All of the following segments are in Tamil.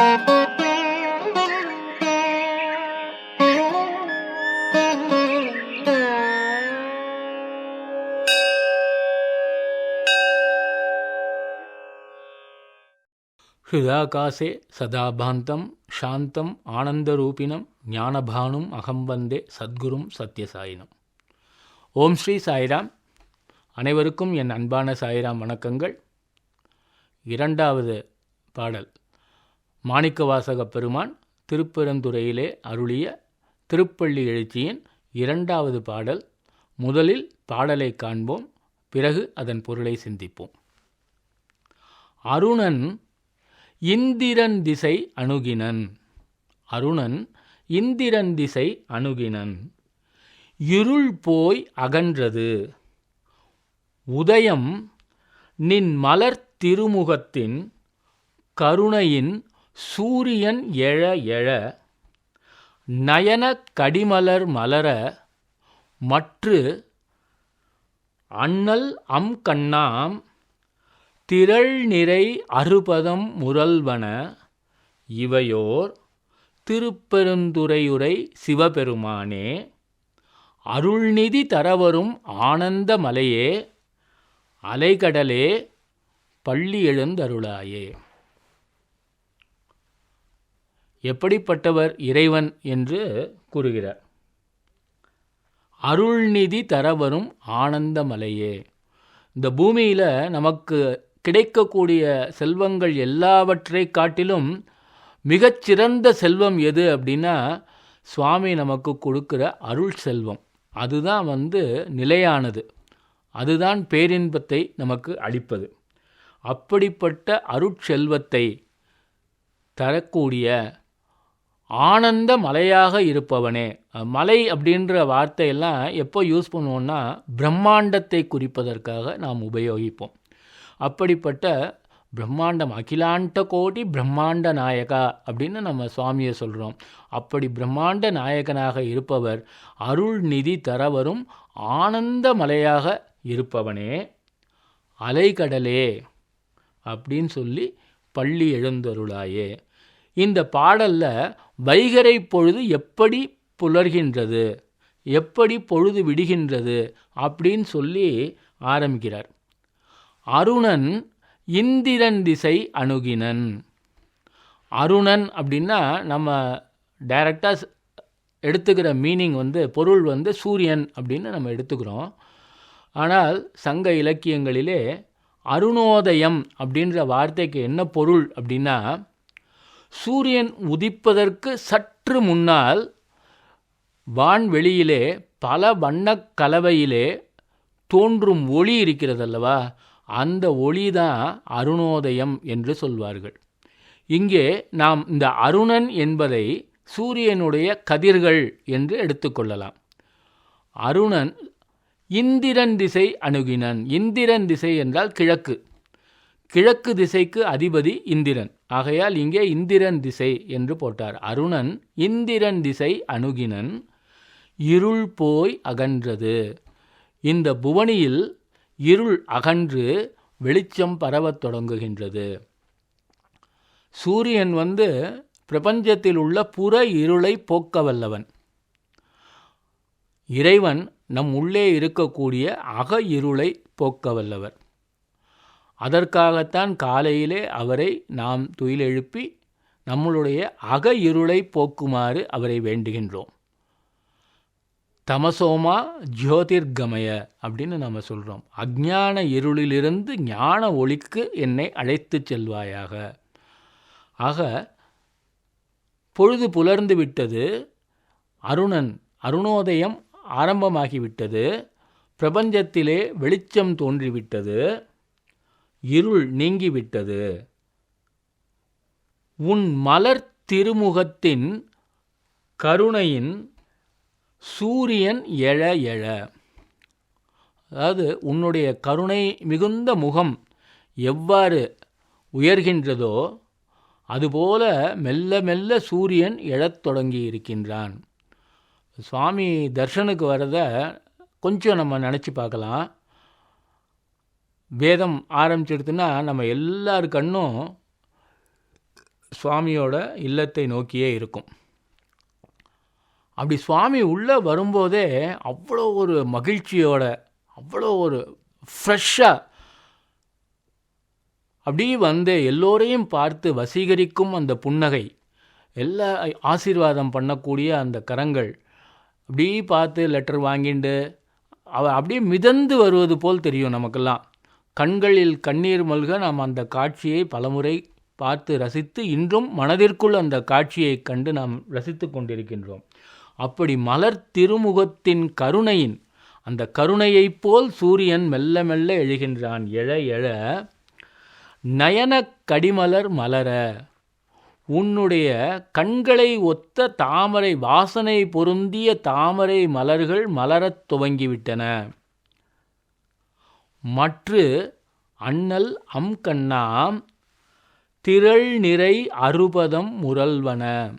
ஹிதாகாசே சதாபாந்தம் சாந்தம் ஆனந்தரூபிணம் ஞானபானும் அகம் வந்தே சத்குரும் சத்யசாயினம் ஓம் ஸ்ரீ சாய்ராம் அனைவருக்கும் என் அன்பான சாய்ராம் வணக்கங்கள் இரண்டாவது பாடல் மாணிக்கவாசக பெருமான் திருப்பெருந்துறையிலே அருளிய திருப்பள்ளி எழுச்சியின் இரண்டாவது பாடல் முதலில் பாடலை காண்போம் பிறகு அதன் பொருளை சிந்திப்போம். அருணன் இந்திரன் திசை அணுகினன். அருணன் இந்திரன் திசை அணுகினன். இருள் போய் அகன்றது. உதயம் நின் மலர் திருமுகத்தின் கருணையின் சூரியன் எழ எழ நயன கடிமலர் மலர மற்று அண்ணல் அம் கண்ணாம் திரள் நிறை அறுபதம் முரல்வன இவையோர் திருப்பெருந்துறையுரை சிவபெருமானே. அருள்நிதி தரவரும் ஆனந்த மலையே அலைகடலே பள்ளி எழுந்தருளாயே. எப்படிப்பட்டவர் இறைவன் என்று கூறுகிறார். அருள்நிதி தரவரும் ஆனந்த மலையே இந்த பூமியில் நமக்கு கிடைக்கக்கூடிய செல்வங்கள் எல்லாவற்றை காட்டிலும் மிகச்சிறந்த செல்வம் எது அப்படின்னா சுவாமி நமக்கு கொடுக்குற அருள் செல்வம். அதுதான் வந்து நிலையானது. அதுதான் பேரின்பத்தை நமக்கு அளிப்பது. அப்படிப்பட்ட அருட்செல்வத்தை தரக்கூடிய ஆனந்த மலையாக இருப்பவனே. மலை அப்படின்ற வார்த்தையெல்லாம் எப்போ யூஸ் பண்ணுவோம்னா பிரம்மாண்டத்தை குறிப்பதற்காக நாம் உபயோகிப்போம். அப்படிப்பட்ட பிரம்மாண்டம் அகிலாண்ட கோடி பிரம்மாண்ட நாயகா அப்படின்னு நம்ம சுவாமியை சொல்கிறோம் அப்படி பிரம்மாண்ட நாயகனாக இருப்பவர் அருள் நிதி தரவரும் ஆனந்த மலையாக இருப்பவனே. அலைகடலே அப்படின்னு சொல்லி பள்ளி எழுந்தருளாயே. இந்த பாடலில் வைகரை பொழுது எப்படி புலர்கின்றது எப்படி பொழுது விடுகின்றது அப்படின்னு சொல்லி ஆரம்பிக்கிறார். அருணன் இந்திரன் திசை அணுகினன். அருணன் அப்படின்னா நம்ம டைரக்டாக எடுத்துக்கிற மீனிங் வந்து பொருள் வந்து சூரியன் அப்படின்னு நம்ம எடுத்துக்கிறோம். ஆனால் சங்க இலக்கியங்களிலே அருணோதயம் அப்படின்ற வார்த்தைக்கு என்ன பொருள் அப்படின்னா சூரியன் உதிப்பதற்கு சற்று முன்னால் வான்வெளியிலே பல வண்ணக் கலவையிலே தோன்றும் ஒளி இருக்கிறதல்லவா? அந்த ஒளி தான் அருணோதயம் என்று சொல்வார்கள். இங்கே நாம் இந்த அருணன் என்பதை சூரியனுடைய கதிர்கள் என்று எடுத்துக்கொள்ளலாம் அருணன் இந்திரன் திசை அணுகினன். இந்திரன் திசை என்றால் கிழக்கு. கிழக்கு திசைக்கு அதிபதி இந்திரன். ஆகையால் இங்கே இந்திரன் திசை என்று போட்டார். அருணன் இந்திரன் திசை அணுகினன் இருள் போய் அகன்றது. இந்த புவனியில் இருள் அகன்று வெளிச்சம் பரவத் தொடங்குகின்றது. சூரியன் வந்து பிரபஞ்சத்தில் உள்ள புற இருளை போக்க வல்லவன். இறைவன் நம் உள்ளே இருக்கக்கூடிய அக இருளை போக்க வல்லவர். அதற்காகத்தான் காலையிலே அவரை நாம் துயிலெழுப்பி நம்மளுடைய அக இருளை போக்குமாறு அவரை வேண்டுகின்றோம். தமசோமா ஜோதிர்கமய அப்படின்னு நம்ம சொல்கிறோம் அஜான இருளிலிருந்து ஞான ஒளிக்கு என்னை அழைத்து செல்வாயாக. ஆக பொழுது புலர்ந்து விட்டது அருணன் அருணோதயம் ஆரம்பமாகிவிட்டது பிரபஞ்சத்திலே வெளிச்சம் தோன்றிவிட்டது இருள் நீங்கிவிட்டது. உன் மலர் திருமுகத்தின் கருணையின் சூரியன் எழ எழ. அதாவது உன்னுடைய கருணை மிகுந்த முகம் எவ்வாறு உயர்கின்றதோ அதுபோல மெல்ல மெல்ல சூரியன் எழத் தொடங்கி இருக்கின்றான் சுவாமி தர்ஷனுக்கு வரத கொஞ்சம் நம்ம நினச்சி பார்க்கலாம். வேதம் ஆரம்பிச்சிடுதுன்னா நம்ம எல்லார் கண்ணும் சுவாமியோட இல்லத்தை நோக்கியே இருக்கும். அப்படி சுவாமி உள்ளே வரும்போதே அவ்வளோ ஒரு மகிழ்ச்சியோட அவ்வளோ ஒரு ஃப்ரெஷ்ஷாக அப்படி வந்து எல்லோரையும் பார்த்து வசீகரிக்கும் அந்த புன்னகை எல்லா ஆசீர்வாதம் பண்ணக்கூடிய அந்த கரங்கள் அப்படி பார்த்து லெட்டர் வாங்கிண்டு அவ அப்படியே மிதந்து வருவது போல் தெரியும் நமக்கெல்லாம். கண்களில் கண்ணீர் மல்க நாம் அந்த காட்சியை பலமுறை பார்த்து ரசித்து இன்றும் மனதிற்குள் அந்த காட்சியை கண்டு நாம் ரசித்து கொண்டிருக்கின்றோம். அப்படி மலர் திருமுகத்தின் கருணையின் அந்த கருணையைப் போல் சூரியன் மெல்ல மெல்ல எழுகின்றான். எழ எழ நயன கடிமலர் மலர உன்னுடைய கண்களை ஒத்த தாமரை வாசனை பொருந்திய தாமரை மலர்கள் மலரத் துவங்கிவிட்டன. மற்று அண்ணல் அம்கண்ணாம் திரள் நிறை அறுபதம் முரல்வன.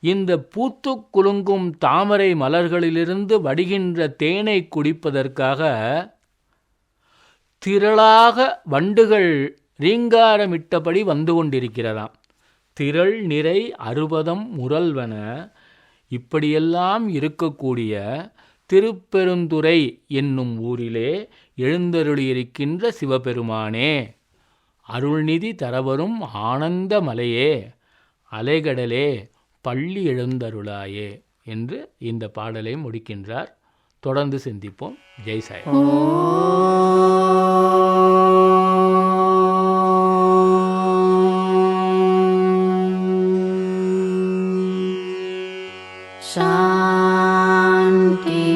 இந்த பூத்து குலுங்கும் தாமரை மலர்களிலிருந்து வடிகின்ற தேனை குடிப்பதற்காக திரளாக வண்டுகள் ரீங்காரமிட்டபடி வந்து கொண்டிருக்கிறதாம். திரள் நிறை அறுபதம் முரல்வன. இப்படியெல்லாம் இருக்கக்கூடிய திருப்பெருந்துறை என்னும் ஊரிலே எழுந்தருளியிருக்கின்ற சிவபெருமானே அருள்நிதி தரவரும் ஆனந்த மலையே அலைகடலே பள்ளி எழுந்தருளாயே என்று இந்த பாடலை முடிக்கின்றார். தொடர்ந்து சிந்திப்போம். ஜெய் சாய். சாந்தி.